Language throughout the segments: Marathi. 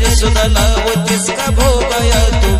सुनला वो जिसका भोग गया तू?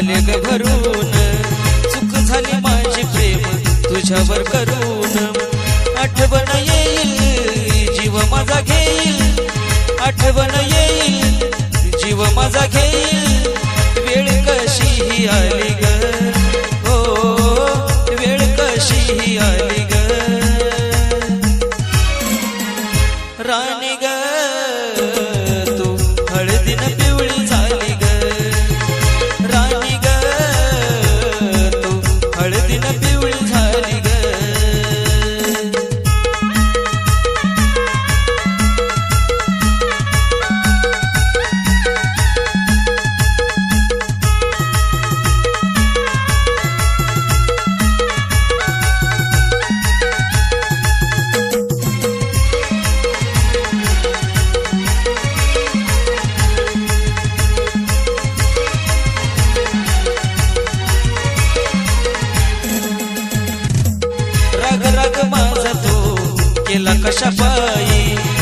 आले ग भरून चूक झाली माझी प्रेम तुझ्यावर करून. आठवण येईल जीव माझा घेईल. आठवण येईल जीव माझा घेईल.